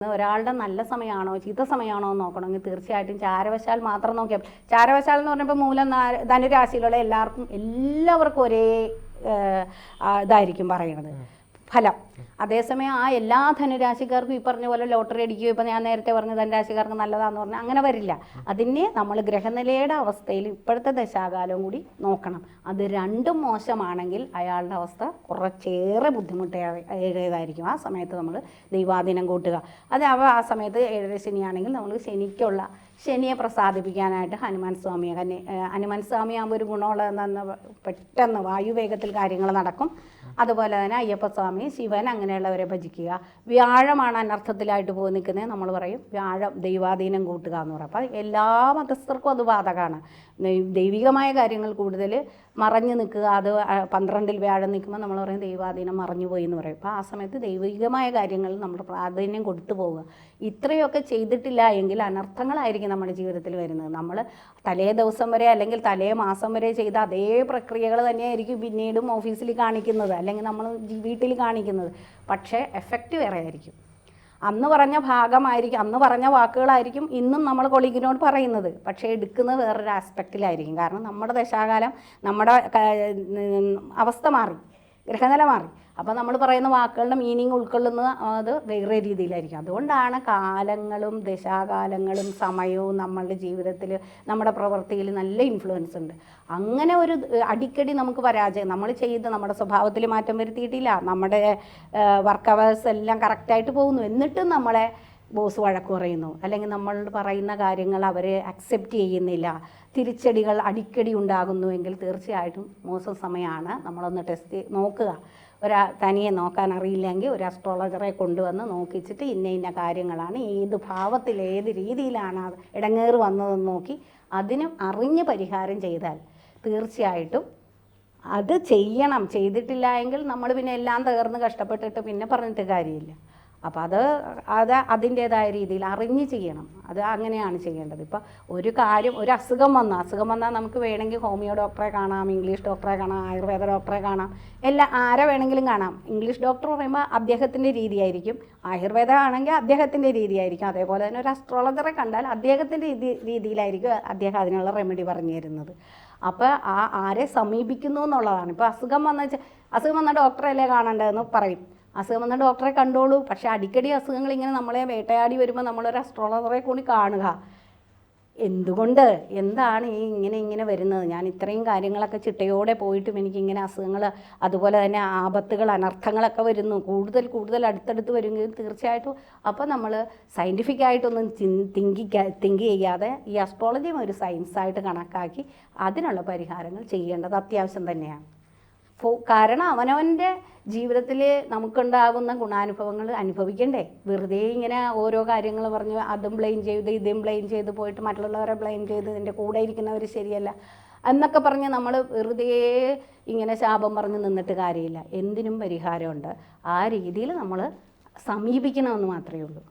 ഒരാളുടെ നല്ല സമയമാണോ ചീത്ത സമയമാണോ എന്ന് നോക്കണമെങ്കിൽ തീർച്ചയായിട്ടും ചാരവശാൽ മാത്രം നോക്കിയാൽ ചാരവശാൽ എന്ന് പറഞ്ഞപ്പോൾ മൂലം ധനുരാശിയിലുള്ള എല്ലാവർക്കും എല്ലാവർക്കും ഒരേ ഇതായിരിക്കും പറയുന്നത് ഫലം. അതേസമയം ആ എല്ലാ ധനുരാശിക്കാർക്കും ഈ പറഞ്ഞ പോലെ ലോട്ടറി അടിക്കുകയോ ഇപ്പം ഞാൻ നേരത്തെ പറഞ്ഞ ധനുരാശിക്കാർക്ക് നല്ലതാന്ന് പറഞ്ഞാൽ അങ്ങനെ വരില്ല. അതിനെ നമ്മൾ ഗ്രഹനിലയുടെ അവസ്ഥയിൽ ഇപ്പോഴത്തെ ദശാകാലവും കൂടി നോക്കണം. അത് രണ്ടും മോശമാണെങ്കിൽ അയാളുടെ അവസ്ഥ കുറച്ചേറെ ബുദ്ധിമുട്ടേതായിരിക്കും ആ സമയത്ത് നമ്മൾ ദൈവാധീനം കൂട്ടുക. അത് അവ ആ സമയത്ത് ഏഴര ശനിയാണെങ്കിൽ നമ്മൾ ശനിക്കുള്ള ശനിയെ പ്രസാദിപ്പിക്കാനായിട്ട് ഹനുമാൻ സ്വാമിയെ കന്നി ഹനുമാൻ സ്വാമി ആകുമ്പോൾ ഒരു ഗുണമുള്ളതെന്ന് പെട്ടെന്ന് വായുവേഗത്തിൽ കാര്യങ്ങൾ നടക്കും. അതുപോലെ തന്നെ അയ്യപ്പസ്വാമി ശിവൻ അങ്ങനെയുള്ളവരെ ഭജിക്കുക. വ്യാഴമാണ് അനർത്ഥത്തിലായിട്ട് പോയി നിൽക്കുന്നത്. നമ്മൾ പറയും വ്യാഴം ദൈവാധീനം കൂട്ടുക എന്ന് പറയും. അപ്പം എല്ലാ മതസ്ഥർക്കും അത് ബാധകമാണ്. ദൈവികമായ കാര്യങ്ങൾ കൂടുതൽ മറഞ്ഞു നിൽക്കുക അത് പന്ത്രണ്ടിൽ വ്യാഴം നിൽക്കുമ്പോൾ നമ്മൾ പറയും ദൈവാധീനം മറഞ്ഞു പോയി എന്ന് പറയും. അപ്പോൾ ആ സമയത്ത് ദൈവികമായ കാര്യങ്ങളിൽ നമ്മൾ പ്രാധാന്യം കൊടുത്തു പോവുക. ഇത്രയൊക്കെ ചെയ്തിട്ടില്ല എങ്കിൽ അനർത്ഥങ്ങളായിരിക്കും നമ്മുടെ ജീവിതത്തിൽ വരുന്നത്. നമ്മൾ തലേ ദിവസം വരെ അല്ലെങ്കിൽ തലേ മാസം വരെ ചെയ്ത അതേ പ്രക്രിയകൾ തന്നെയായിരിക്കും പിന്നീടും ഓഫീസിൽ കാണിക്കുന്നത് അല്ലെങ്കിൽ നമ്മൾ വീട്ടിൽ കാണിക്കുന്നത്. പക്ഷേ എഫക്റ്റ് വേറെ ആയിരിക്കും അന്ന് പറഞ്ഞ ഭാഗമായിരിക്കും അന്ന് പറഞ്ഞ വാക്കുകളായിരിക്കും ഇന്നും നമ്മൾ കൊളീഗിനോട് പറയുന്നത്. പക്ഷേ എടുക്കുന്നത് വേറൊരു ആസ്പെക്റ്റിലായിരിക്കും കാരണം നമ്മുടെ ദശാകാലം നമ്മുടെ അവസ്ഥ മാറി ഗ്രഹനില മാറി. അപ്പോൾ നമ്മൾ പറയുന്ന വാക്കുകളുടെ മീനിങ് ഉൾക്കൊള്ളുന്നത് അത് വേറെ രീതിയിലായിരിക്കും. അതുകൊണ്ടാണ് കാലങ്ങളും ദശാകാലങ്ങളും സമയവും നമ്മളുടെ ജീവിതത്തിൽ നമ്മുടെ പ്രവൃത്തിയിൽ നല്ല ഇൻഫ്ലുവൻസ് ഉണ്ട്. അങ്ങനെ ഒരു അടിക്കടി നമുക്ക് പരാജയം നമ്മൾ ചെയ്ത് നമ്മുടെ സ്വഭാവത്തിൽ മാറ്റം വരുത്തിയിട്ടില്ല നമ്മുടെ വർക്ക് അവേഴ്സ് എല്ലാം കറക്റ്റായിട്ട് പോകുന്നു എന്നിട്ടും നമ്മളെ ബോസ് വഴക്ക് പറയുന്നു. അല്ലെങ്കിൽ നമ്മൾ പറയുന്ന കാര്യങ്ങൾ അവർ അക്സെപ്റ്റ് ചെയ്യുന്നില്ല. തിരിച്ചടികൾ അടിക്കടി ഉണ്ടാകുന്നുവെങ്കിൽ തീർച്ചയായിട്ടും മോശം സമയമാണ്. നമ്മളൊന്ന് ടെസ്റ്റ് നോക്കുക. ഒരാ തനിയെ നോക്കാൻ അറിയില്ലെങ്കിൽ ഒരു അസ്ട്രോളജറെ കൊണ്ടുവന്ന് നോക്കിച്ചിട്ട് ഇന്ന ഇന്ന കാര്യങ്ങളാണ്. ഏത് ഭാവത്തിൽ ഏത് രീതിയിലാണ് ഇടങ്ങേറ് വന്നതെന്ന് നോക്കി അതിന് അറിഞ്ഞ് പരിഹാരം ചെയ്താൽ തീർച്ചയായിട്ടും അത് ചെയ്യണം. ചെയ്തിട്ടില്ല എങ്കിൽ നമ്മൾ പിന്നെ എല്ലാം തകർന്ന് കഷ്ടപ്പെട്ടിട്ട് പിന്നെ പറഞ്ഞിട്ട് കാര്യമില്ല. അപ്പോൾ അത് അത് അതിന്റേതായ രീതിയിൽ അറിഞ്ഞ് ചെയ്യണം. അത് അങ്ങനെയാണ് ചെയ്യേണ്ടത്. ഇപ്പോൾ ഒരു കാര്യം ഒരു അസുഖം വന്നാൽ അസുഖം വന്നാൽ നമുക്ക് വേണമെങ്കിൽ ഹോമിയോ ഡോക്ടറെ കാണാം ഇംഗ്ലീഷ് ഡോക്ടറെ കാണാം ആയുർവേദ ഡോക്ടറെ കാണാം. എല്ലാ ആരെ വേണമെങ്കിലും കാണാം. ഇംഗ്ലീഷ് ഡോക്ടർ പറയുമ്പോൾ അദ്ദേഹത്തിന്റെ രീതിയായിരിക്കും. ആയുർവേദം ആണെങ്കിൽ അദ്ദേഹത്തിന്റെ രീതിയായിരിക്കും. അതേപോലെ തന്നെ ഒരു അസ്ട്രോളജറെ കണ്ടാൽ അദ്ദേഹത്തിന്റെ രീതി രീതിയിലായിരിക്കും അദ്ദേഹം അതിനുള്ള റെമഡി പറഞ്ഞു തരുന്നത്. അപ്പോൾ ആ ആരെ സമീപിക്കുന്നു എന്നുള്ളതാണ്. ഇപ്പോൾ അസുഖം വന്ന അസുഖം അസുഖം വന്ന ഡോക്ടറല്ലേ കാണേണ്ടതെന്ന് പറയും. അസുഖം വന്ന ഡോക്ടറെ കണ്ടോളൂ. പക്ഷേ അടിക്കടി അസുഖങ്ങൾ ഇങ്ങനെ നമ്മളെ വേട്ടയാടി വരുമ്പോൾ നമ്മളൊരു അസ്ട്രോളജറെ കൂടി കാണുക. എന്തുകൊണ്ട്? എന്താണ് ഈ ഇങ്ങനെ ഇങ്ങനെ വരുന്നത്? ഞാൻ ഇത്രയും കാര്യങ്ങളൊക്കെ ചിട്ടയോടെ പോയിട്ടും എനിക്കിങ്ങനെ അസുഖങ്ങൾ അതുപോലെ തന്നെ ആപത്തുകൾ അനർത്ഥങ്ങളൊക്കെ വരുന്നു. കൂടുതൽ കൂടുതൽ അടുത്തടുത്ത് വരുമെങ്കിൽ തീർച്ചയായിട്ടും അപ്പോൾ നമ്മൾ സയന്റിഫിക്കായിട്ടൊന്നും തിങ്കിക്ക തിങ്ക് ചെയ്യാതെ ഈ അസ്ട്രോളജിയും ഒരു സയൻസായിട്ട് കണക്കാക്കി അതിനുള്ള പരിഹാരങ്ങൾ ചെയ്യേണ്ടത് അത്യാവശ്യം തന്നെയാണ്. കാരണം അവനവന്റെ ജീവിതത്തിൽ നമുക്കുണ്ടാകുന്ന ഗുണാനുഭവങ്ങൾ അനുഭവിക്കണ്ടേ? വെറുതെ ഇങ്ങനെ ഓരോ കാര്യങ്ങൾ പറഞ്ഞ് അതും ബ്ലെയിം ചെയ്ത് ഇതും ബ്ലെയിം ചെയ്ത് പോയിട്ട് മറ്റുള്ളവരെ ബ്ലെയിം ചെയ്ത് ഇതിന്റെ കൂടെ ഇരിക്കുന്നവർ ശരിയല്ല എന്നൊക്കെ പറഞ്ഞ് നമ്മൾ വെറുതെ ഇങ്ങനെ ശാപം പറഞ്ഞ് നിന്നിട്ട് കാര്യമില്ല. എന്തിനും പരിഹാരമുണ്ട്. ആ രീതിയിൽ നമ്മൾ സമീപിക്കണമെന്ന് മാത്രമേ ഉള്ളൂ.